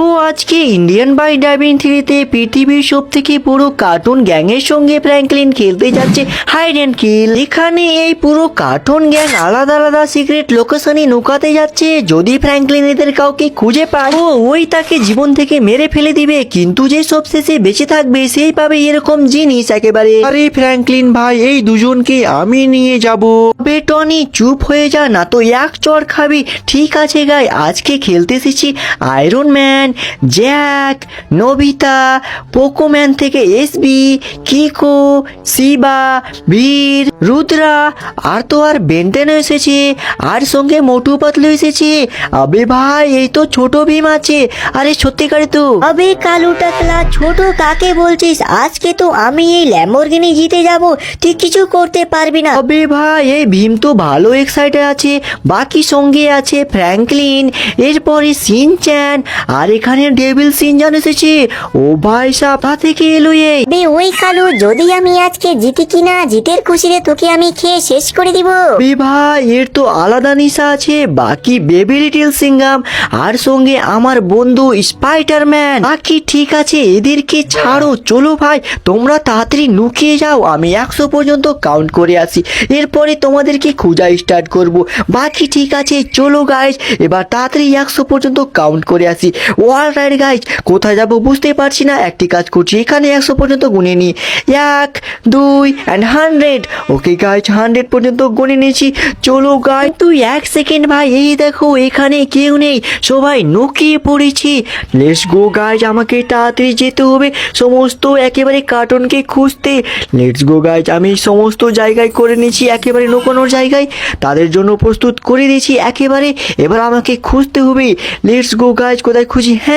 o আজকে Indian by diving থ্রিতে পৃথিবীর সব থেকে পুরো কার্টুন গ্যাংয়ের সঙ্গে ফ্র্যাঙ্কলিন খেলতে যাচ্ছে হাইড অ্যান্ড কিল এখানে এই পুরো কার্টুন গ্যাং আলাদা আলাদা সিক্রেট লোকেশনে নৌকাতে যাচ্ছে। যদি ফ্র্যাঙ্কলিন এদের কাউকে খুঁজে পায় ওই তাকে জীবন থেকে মেরে ফেলে দিবে। কিন্তু যে সব শেষে বেঁচে থাকবে, সেই পাবে এরকম জিনিস একেবারে। আরে ফ্র্যাঙ্কলিন ভাই, এই দুজনকে আমি নিয়ে যাব। বেটনি চুপ হয়ে যা, না তো এক চড় খাবি। ঠিক আছে গাই আজকে খেলতে এসেছি Iron Man Jack Nobita Pokemon থেকে এসবি কিকো সিবা বীর রুদ্রা আর তো আর বেন্টেনও এসেছে আর সঙ্গে মোটু পাতলু এসেছে। আবে ভাই এই তো ছোট ভীম আছে। আরে সত্যিকারে তো। আবে কালু টাকলা ছোট কাকে বলছিস? আজকে তো আমি এই ল্যাম্বরগিনি জিতে যাব। তুই কিছু করতে পারবি না। আবে ভাই এই ভীম তো ভালো এক্সাইটেড আছে। বাকি সঙ্গে আছে ফ্র্যাঙ্কলিন এরপরে সিনচ্যান আর এখানে ডেভিল সিনজান এসেছে। ও ভাই সাপা থেকে এলো এই বে ওই কালু যদি আমি আজকে জিতি কিনা জিতের খুশিতে তোকে আমি খেয়ে শেষ করে দিব। বে ভাই এর তো আলাদা নিশা আছে বাকি বেবি লিটিল সিঙ্গাম আর সঙ্গে আমার বন্ধু স্পাইডারম্যান বাকি ঠিক আছে এদেরকে ছাড়ো চলো ভাই তোমরা তাড়াতাড়ি লুকিয়ে যাও আমি একশো পর্যন্ত কাউন্ট করে আসি এরপরে তোমাদেরকে খোঁজা স্টার্ট করব। বাকি ঠিক আছে চলো গাইজ এবার তাড়াতাড়ি একশো পর্যন্ত কাউন্ট করে আসি। ওয়াল রাইড গাইজ কোথায় যাব বুঝতে পারছি না। একটি কাজ করছি, এখানে একশো পর্যন্ত গুনে নিই এক, দুই and hundred okay guys hundred পর্যন্ত গুনে নিয়েছি। চলো গাই তুই এক সেকেন্ড ভাই, এই দেখো, এখানে কেউ নেই। সবাই নুকিয়ে পড়েছি। লেটস গো গাইজ আমাকে তাড়াতাড়ি যেতে হবে। সমস্ত একেবারে কার্টুনকে খুঁজতে। লেটস গো গাইজ আমি সমস্ত জায়গায় করে নিয়েছি, একেবারে লুকোনোর জায়গায়। তাদের জন্য প্রস্তুত করে দিয়েছি, একেবারে। এবার আমাকে খুঁজতে হবে। লেটস গো গাইজ কোথায় খুঁজি? হ্যাঁ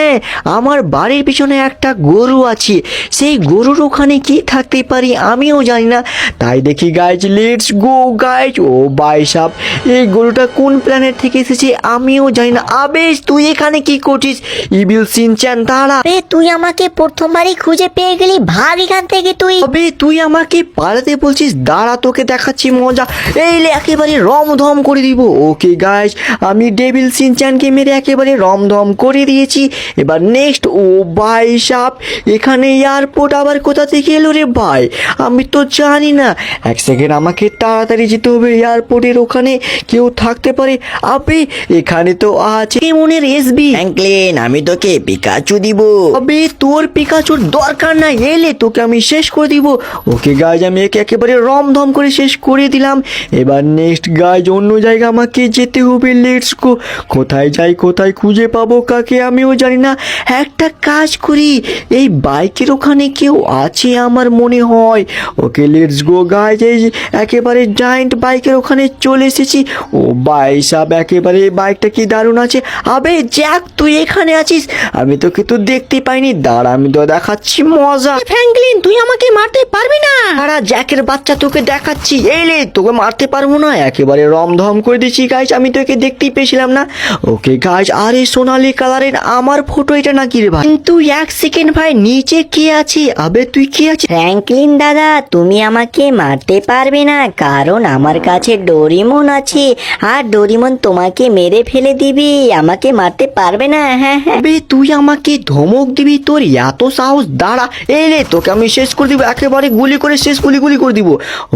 আমার বাড়ির পিছনে একটা গরু আছে। সেই গরুর ওখানে কি থাকতে পারি আমিও জানি না। তাই দেখি গাইজ লেটস গো গাইজ ও বাই সাপ এই গরুটা কোন প্ল্যানেট থেকে এসেছে আমিও জানি না। আবেশ তুই এখানে কি করছিস? ইবিল সিনচ্যান দাঁড়া। বে তুই আমাকে প্রথমবারই খুঁজে পেয়ে গেলি। ভাগ এখান থেকে তুই। তবে তুই আমাকে পালাতে বলছিস? দাঁড়া তোকে দেখাচ্ছি মজা। এই লে একেবারে রমধম করে দিব। ওকে গাইজ আমি ডেভিল সিনচ্যানকে মেরে একেবারে রমধম করে দিয়েছি। এবার নেক্সট ও ভাই সাপ এখানে এয়ারপোর্ট আবার কোথা থেকে এলো রে ভাই? আমি তো জানি না। এক সেকেন্ড আমাকে তাড়াতাড়ি যেতে হবে। এয়ারপোর্টের ওখানে কেউ থাকতে পারে? আপনি এখানে তো আছে মনের এসবি ফ্র্যাঙ্কলিন আমি তোকে পিকাচু দিব। আবে তোর পিকাচুর দরকার নাই। এলে তোকে আমি শেষ করে দিব। ওকে গাইজ আমি একে একেবারে রমধম করে শেষ করে দিলাম। এবার নেক্সট গাইজ অন্য জায়গা আমাকে যেতে হবে। লেটস গো কোথায় যাই কোথায় খুঁজে পাবো? কাকে আমিও জানি না। একটা কাজ করি এই বাইকের ওখানে কেউ আছে আমার মনে হয়। ওকে লেটস গো গাইজ এই একেবারে জায়েন্ট বাইকের ওখানে চলে এসেছি। ও বাই সাব একেবারে বাইকটা কি দারুণ আছে। আবে জ্যাক তুই এখানে আছিস। আমি তোকে তো দেখতে পাইনি। দাঁড়া আমি তো দেখাচ্ছি মজা। ফ্র্যাঙ্কলিন তুই আমাকে মারতে পারবি না? দাঁড়া জ্যাকের বাচ্চা তোকে দেখাচ্ছি। এলে তোকে মারতে পারব না। একেবারে রমধম করে দিচ্ছি গাইজ আমি তোকে দেখতেই পেয়েছিলাম না। ওকে গাইজ আরে সোনালি কালারের আমার ফটো এটা নাকি রে ভাই? কিন্তু এক সেকেন্ড ভাই নিচে কে আছে? আবে তুই কে আছে ফ্র্যাঙ্কলিন দাদা তুমি আমাকে মারতে পারবে না কারণ আমার কাছে ডোরিমন আছে। আর ডোরিমন তোমাকে মেরে ফেলে দিবি আমাকে মারতে পারবে না হ্যাঁ হ্যাঁ। আবে তুই আমাকে ধমক দিবি তোর এত সাহস দাঁড়া। এই রে তোকে আমি শেষ করে দিব একেবারে গুলি করে শেষ গুলি গুলি করে দিব।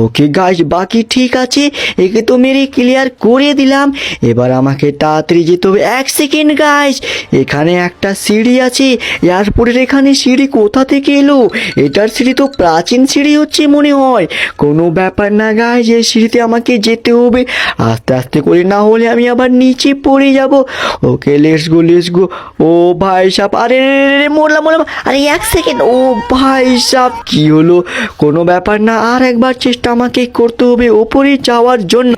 ওকে গাছ বাকি ঠিক আছে। একে তো মেরে ক্লিয়ার করে দিলাম। এবার আমাকে তাড়াতাড়ি যেতে হবে। এক সেকেন্ড গাছ এখানে একটা সিঁড়ি আছে। এয়ারপোর্টের এখানে সিঁড়ি কোথা থেকে এলো? এটার সিঁড়ি তো প্রাচীন সিঁড়ি হচ্ছে মনে হয়। কোনো ব্যাপার না গায়ে যে সিঁড়িতে আমাকে যেতে হবে। আস্তে আস্তে করে না হলে আমি আবার নিচে পড়ে যাব। Okay let's go let's go ও ভাই সাপ আরে রে, মরলাম মরলাম। আরে এক সেকেন্ড ও ভাই সাপ কি হলো? কোনো ব্যাপার না আর একবার চেষ্টা আমাকে করতে হবে। ওপরে যাওয়ার জন্য।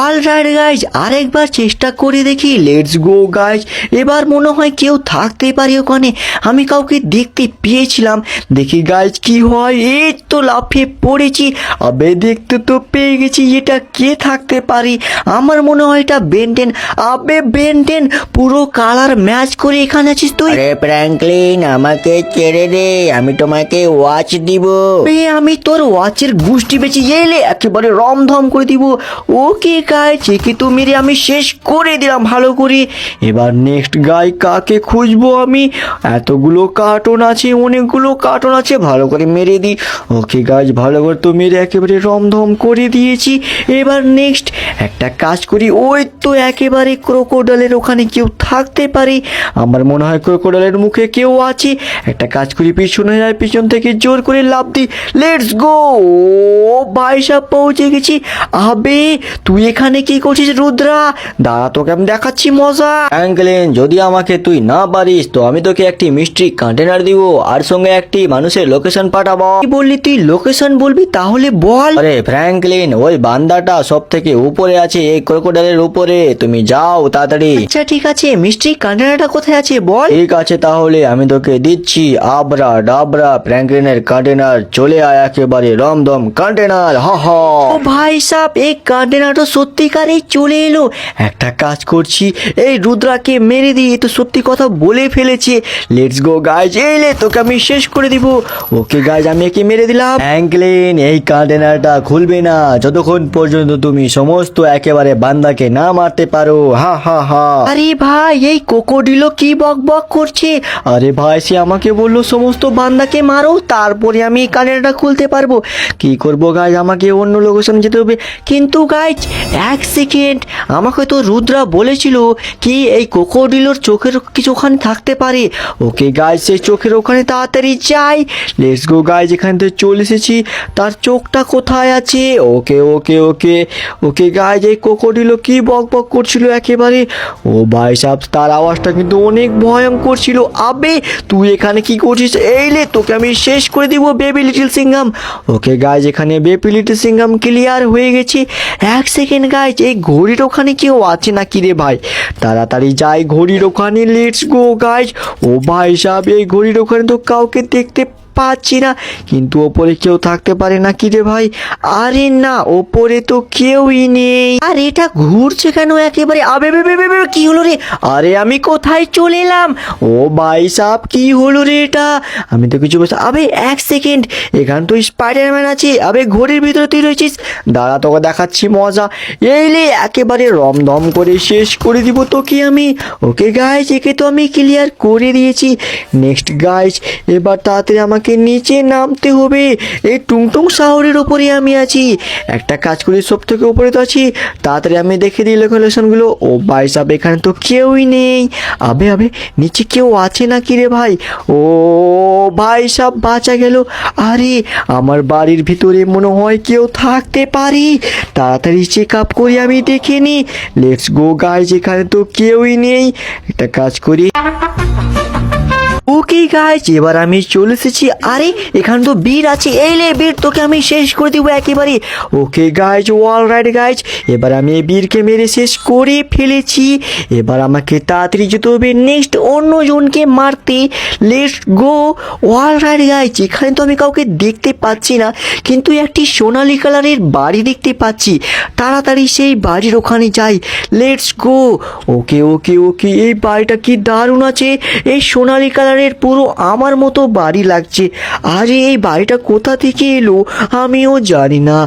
অল রাইট গাইজ আরেকবার চেষ্টা করে দেখি লেটস গো গাইজ এবার মনে হয় কেউ থাকতে পারে ওখানে। আমি কাউকে দেখতে পেয়েছিলাম। দেখি গাইজ কি হয়? এই তো লাফিয়ে পড়েছি। আবে দেখতে তো পেয়ে গেছি এটা কে থাকতে পারি? আমার মনে হয় এটা বেন্টেন আবে বেন্টেন পুরো কালার ম্যাচ করে এখানে আছিস তুই? আরে ফ্র্যাঙ্কলিন আমাকে ছেড়ে দে। আমি তোমাকে ওয়াচ দিব। আমি তোর ওয়াচের গুষ্টি বেঁচে এলে একেবারে রমধম করে দিব। ওকে গাইজ একে তো মেরে, আমি শেষ করে দিলাম, ভালো করে। এবার নেক্সট গায়ে কাকে খুঁজবো আমি? এতগুলো কার্টুন আছে, অনেকগুলো কার্টুন আছে, ভালো করে মেরে দিই ওকে গাছ ভালো করে তো মেরে একেবারে রমধম করে দিয়েছি। এবার নেক্সট একটা কাজ করি, ওই তো একেবারে ক্রোকোডালের ওখানে কেউ থাকতে পারে। আমার মনে হয় ক্রোকোডালের মুখে কেউ আছে। একটা কাজ করি, পিছনে যায় পিছন থেকে জোর করে লাভ দিই লেটস গো ও সাহেব পৌঁছে গেছি। আবে, তুই এখানে কি করছিস রুদ্রা? দাঁড়া তোকে আমি দেখাচ্ছি মজা। ফ্র্যাঙ্কলিন যদি আমাকে তুই না পারিস তো আমি তোকে একটি মিষ্টি কন্টেনার দিব আর সঙ্গে একটি মানুষের লোকেশন পাঠাবো। কি বললি তুই? লোকেশন বলবি? তাহলে বল। আরে ফ্র্যাঙ্কলিন ওই বান্দাটা সব থেকে উপরে আছে এই ক্রোকোডালের উপরে। তুমি যাও তাড়াতাড়ি। আচ্ছা ঠিক আছে। মিষ্টি কন্টেনারটা কোথায় আছে বল? ঠিক আছে তাহলে আমি তোকে দিচ্ছি। আবরা ডাবরা ফ্র্যাঙ্কলিনের কন্টেনার চলে আয় একেবারে রমদম কন্টেনার হ হ। ও ভাই সাহ এই কন্টেনারটা সত্যিকারেই চলে এলো। একটা কাজ করছি, এই রুদ্রাকে মেরে দিয়ে তো সত্যি কথা বলে ফেলেছে। লেটস গো গাইজ এই লে, তোকে আমি শেষ করে দিব। ওকে গাইজ আমি একে মেরে দিলাম। ফ্র্যাঙ্কলিন এই কন্টেনারটা খুলবে না। যতক্ষণ পর্যন্ত তুমি সমস্ত একেবারে বান্দাকে না মারতে পারো, হা হা হা। আরে ভাই, এই কোকোডিলো কি বক বক করছে? আরে ভাই, সে আমাকে বলল সমস্ত বান্দাকে মারো, তারপরে আমি এই কানেরটা খুলতে পারব। কি করব গাইজ আমাকে অন্য লোকেশনে যেতে হবে। কিন্তু গাইজ এক সেকেন্ড আমাকে তো রুদ্রা বলেছিল কি এই কোকোডিলোর চোখের কিছু ওখানে থাকতে পারে। ওকে গাইজ সেই চোখের ওখানে তাড়াতাড়ি যাই। লেটস গো গাইজ এখান থেকে চলে এসেছি। তার চোখটা কোথায় আছে? ওকে ওকে ওকে ওকে গাইজ এই কোকোডিলো কি বক বক করছিল একেবারে? ও ভাই সাহেব তার আওয়াজটা কিন্তু অনেক ভয়ঙ্কর ছিল। আবে, তুই এখানে কি করছিস? এই লে, তোকে আমি শেষ করে দিব baby little Singham okay guys এখানে বেবি লিটল সিঙ্গাম ক্লিয়ার হয়ে গেছে। এক সেকেন্ড গাইজ এই ঘড়ির ওখানে কেউ আছে নাকি রে ভাই? তাড়াতাড়ি যাই ঘড়ির ওখানে লেটস গো গাইজ ও ভাই সাহেব, এই ঘড়ির ওখানে তো কাউকে দেখতে পাচ্ছি না। কিন্তু ওপরে কেউ থাকতে পারে না কি রে ভাই? আরে না, ওপরে তো কেউই নেই। আর এটা ঘুরছে কেন একেবারে? আবে কি হলো রে? আরে আমি কোথায় চলে এলাম? ও ভাই সাহ কি হলো রে এটা? আমি তো কিছু বুঝতে আবে, এক সেকেন্ড। এখানে তো স্পাইডারম্যান আছে। আবে, ঘড়ির ভিতরে তুই রয়েছিস? দাঁড়া, তোকে দেখাচ্ছি মজা। এই লে, একেবারে রমদম করে শেষ করে দিব তোকে আমি। ওকে গাইজ একে তো আমি ক্লিয়ার করে দিয়েছি। নেক্সট গাইজ এবার তাড়াতাড়ি আমাকে নিচে নামতে হবে। এই টুংটুং শহরের ওপরে আমি আছি। একটা কাজ করি, সব থেকে উপরে তো আছি। তাড়াতাড়ি আমি দেখে দিই লোকেশনগুলো ও ভাই সাহেব, এখানে তো কেউই নেই। আবে আবে, নিচে কেউ আছে না কি রে ভাই? ও ভাই সাহেব, বাঁচা গেল। আরে, আমার বাড়ির ভিতরে মনে হয় কেউ থাকতে পারি। তাড়াতাড়ি চেক আপ করি, আমি দেখে নি লেটস গো গাইজ এখানে তো কেউই নেই। একটা কাজ করি। ওকে গাইজ এবার আমি চলে এসেছি। আরে, এখানে তো বীর আছে। এই লে বীর তোকে আমি শেষ করে দিব একেবারে। Okay guys all right guys এবার আমি এই বীরকে মেরে শেষ করে ফেলেছি। এবার আমাকে তাড়াতাড়ি যেতে হবে নেক্সট অন্য জনকে মারতে। Let's go all right guys এখানে তো আমি কাউকে দেখতে পাচ্ছি না, কিন্তু একটি সোনালি কালারের বাড়ি দেখতে পাচ্ছি। তাড়াতাড়ি সেই বাড়ির ওখানে যাই। লেটস গো ওকে ওকে ওকে, এই বাড়িটা কি দারুণ আছে। এই সোনালি কালারের পুরো আমার মতো বাড়ি লাগছে। আরে এই বাড়িটা কোথা থেকে এলো আমিও জানি না।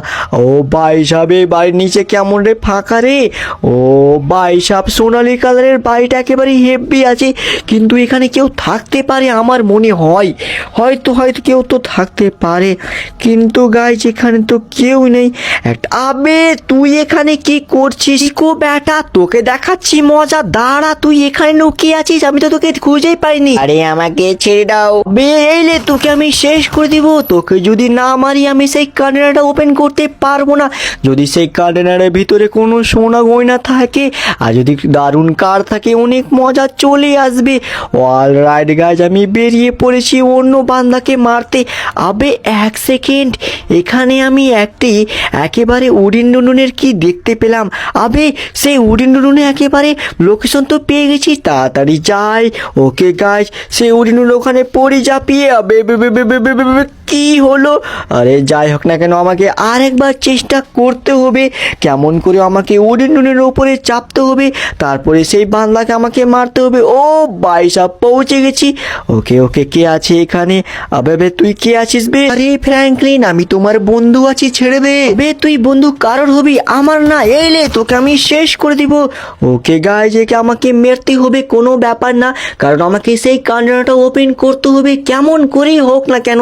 ও ভাই সাহেব, এই বাড়ির নিচে কেমন রে ফাঁকা রে? ও ভাই সাহেব, সোনালি কালারের বাড়িটা একেবারে হেভি আছে, কিন্তু এখানে কেউ থাকতে পারে আমার মনে হয়। হয়তো হয়তো কেউ তো থাকতে পারে, কিন্তু গাইজ এখানে তো কেউ নেই। আবে, তুই এখানে কি করছিস? কো ব্যাটা তোকে দেখাচ্ছি মজা, দাঁড়া, তুই এখানে লুকিয়ে আছিস, আমি তো তোকে খুঁজেই পাইনি। আরে আমাকে ছেড়ে দাও। বে এইলে তোকে আমি শেষ করে দিব। তোকে যদি না মারি, আমি সেই কন্টেনারটা ওপেন করতে পারব না। যদি সেই কন্টেনারের ভিতরে কোনো সোনা গয়না থাকে, আর যদি দারুণ কার থাকে, অনেক মজা চলে আসবে। অল রাইট গাছ আমি বেরিয়ে পড়েছি অন্য বান্দাকে মারতে। আবে, এক সেকেন্ড এখানে আমি একটি, একেবারে উডিন ডুনুনের কি দেখতে পেলাম? আবে, সেই উডিন ডুনুনে একেবারে লোকেশন তো পেয়ে গেছি। তাড়াতাড়ি যাই। ওকে গাছ সেই উঠনুল ওখানে পরি যাপিয়ে কি হলো? আরে যাই হোক না কেন, আমাকে আরেকবার চেষ্টা করতে হবে। কেমন করে আমাকে উড়ে নুনের ওপরে চাপতে হবে, তারপরে সেই বান্দাকে আমাকে মারতে হবে। ও বাইসা পৌঁছে গেছি। ওকে ওকে, কে আছে এখানে? আবে তুই কে আছিস বে? আরে ফ্র্যাঙ্কলিন, আমি তোমার বন্ধু আছি, ছেড়ে দে। বে তুই বন্ধু কারোর হবি? আমার না এলে তোকে আমি শেষ করে দিব। ওকে গায়ে যে আমাকে মেরতে হবে, কোনো ব্যাপার না। কারণ আমাকে সেই কান্ডাটা ওপেন করতে হবে। কেমন করেই হোক না কেন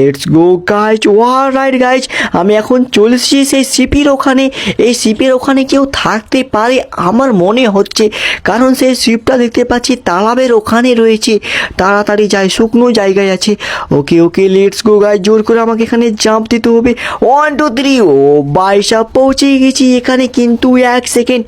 let's go guys all right guys আমি এখন চলেছি সেই সিপির ওখানে। এই সিপের ওখানে কেউ থাকতে পারে আমার মনে হচ্ছে। কারণ সেই শিপটা দেখতে পাচ্ছি তালাবের ওখানে রয়েছে। তাড়াতাড়ি যাই শুকনো জায়গায় আছে। ওকে ওকে লেটস গো গাইজ জোর করে আমাকে এখানে জাম্প দিতে হবে। ওয়ান টু থ্রি ও বাইশা পৌঁছে গেছি এখানে কিন্তু এক সেকেন্ড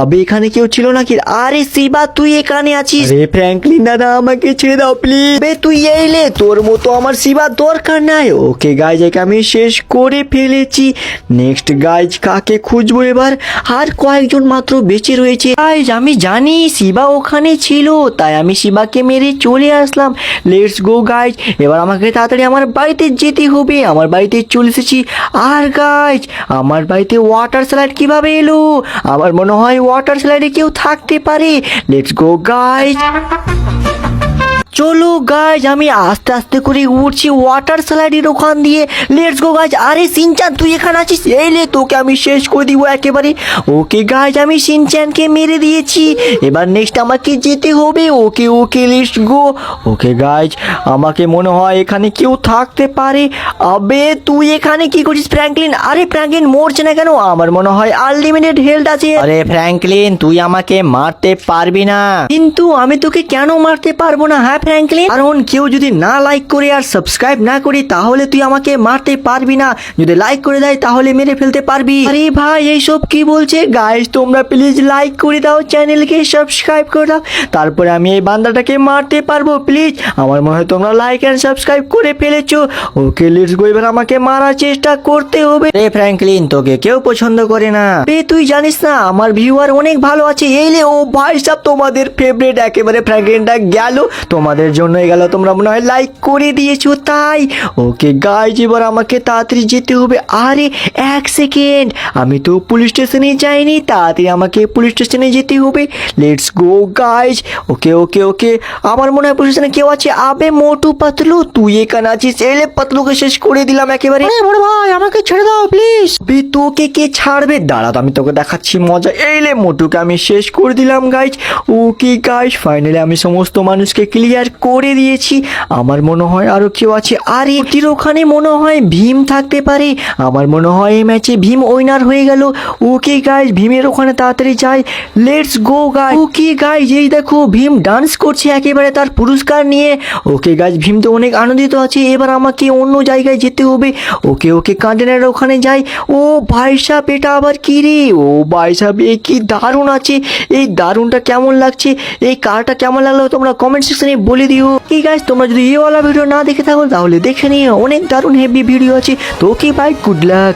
আবে এখানে কেউ ছিল নাকি? আরে শিবা তুই এখানে আছিস? রে ফ্র্যাঙ্কলিন দাদা আমাকে ছেড়ে দাও প্লিজ বে তুই এলে তোর মতো আমার শিবার দরকার নাই ওকে গাইজ, একে আমি শেষ করে ফেলেছি। নেক্সট গাইজ, কাকে খুঁজবো এবার? আর কয়েকজন মাত্র বেঁচে রয়েছে। গাইজ, আমি জানি শিবা ওখানে ছিল, তাই আমি শিবাকে মেরে চলে আসলাম। লেটস গো গাইজ, এবার আমাকে তাড়াতাড়ি আমার বাড়িতে যেতে হবে। আমার বাড়িতে চলে এসেছি। আর গাইজ, আমার বাড়িতে ওয়াটার স্লাইড কীভাবে এলো? আমার মনে হয় ওয়াটার স্লাইডে কেউ থাকতে পারে। Let's go guys. চলো গাইজ আমি আস্তে আস্তে করে উঠছি ওয়াটার স্লাইডের ওখান দিয়ে। লেটস গো গাইজ আরে সিনচান তুই এখানে আছিস? এলে তোকে আমি শেষ করে দিব একেবারে। ওকে গাইজ আমি সিনচানকে মেরে দিয়েছি। এবার নেক্সট আমাকে যেতে হবে। ওকে okay let's go okay guys আমাকে মনে হয় এখানে কেউ থাকতে পারে। আবে তুই এখানে কি করছিস ফ্র্যাঙ্কলিন আরে ফ্র্যাঙ্কলিন মরছে না কেন? আমার মনে হয় আনলিমিটেড হেলথ আছে। আরে ফ্র্যাঙ্কলিন তুই আমাকে মারতে পারবি না। কিন্তু আমি তোকে কেন মারতে পারব না? হ্যাঁ ফ্র্যাঙ্কলিন কারণ কেউ যদি না লাইক করে আর সাবস্ক্রাইব না করি তাহলে তুই আমাকে মারতে পারবি না। যদি লাইক করে দেয় তাহলে মেরে ফেলতে পারবি। আরে ভাই এইসব কি বলছে? গাইস তোমরা প্লিজ লাইক করে দাও চ্যানেলকে সাবস্ক্রাইব করে দাও। তারপরে আমি এই বান্দাটাকে মারতে পারব প্লিজ আমার মনে হয় তোমরা লাইক এন্ড সাবস্ক্রাইব করে ফেলেছো। ওকে লেটস গো এবার আমাকে মারার চেষ্টা করতে হবে। রে ফ্র্যাঙ্কলিন তোকে কেউ পছন্দ করে না। রে তুই জানিস না আমার ভিউয়ার অনেক ভালো আছে। এই লে ও ভাই সাহেব তোমাদের ফেভারিট একেবারে ফ্র্যাঙ্কলিনটা গেল। তোমাদের জন্যই গেল তোমরা মনে হয় লাইক করে দিয়েছ তাই? ওকে গাইজ এবার আমাকে তাড়াতাড়ি যেতে হবে। আরে এক সেকেন্ড আমি তো পুলিশ স্টেশনে যাইনি তাড়াতাড়ি আমাকে পুলিশ স্টেশনে যেতে হবে। লেটস গো গাইজ ওকে ওকে ওকে আমার মনে হয় পুলিশ স্টেশনে কেউ আছে। আবে মোটু পাতলু তুই এখানে আছিস? এলে পাতলুকে শেষ করে দিলাম একেবারে। বড় ভাই আমাকে ছেড়ে দাও প্লিজ বে তোকে কে ছাড়বে? দাঁড়া আমি তোকে দেখাচ্ছি মজা। এইলে মোটুকে আমি শেষ করে দিলাম গাইজ ওকে গাইজ ফাইনালি আমি সমস্ত মানুষকে ক্লিয়ার করে দিয়েছি। আমার মনে হয় আরও কেউ আছে। আর এটির ওখানে মনে হয় ভীম থাকতে পারে। আমার মনে হয় এই ম্যাচে ভীম উইনার হয়ে গেল। ওকে গাইজ ভীমের ওখানে তাড়াতাড়ি যাই। Let's go guy okay guys এই দেখো, ভীম ডান্স করছে একেবারে তার পুরস্কার নিয়ে। ওকে গাইজ ভীম তো অনেক আনন্দিত আছে। এবার আমাকে অন্য জায়গায় যেতে হবে। ওকে ওকে কন্টেনারের ওখানে যাই। ও ভাই সাহেব, এটা আবার কি রে? ও ভাই সাহেব এই কি দারুণ আছে। এই দারুণটা কেমন লাগছে? এই কারটা কেমন লাগল তোমরা কমেন্ট সেকশনে বলে দিও। কি গাইজ তোমরা যদি এই ওয়ালা ভিডিও না দেখে থাকো, তাহলে দেখে নিও, অনেক দারুণ হেভি ভিডিও আছে। তো কি বাই গুড লাক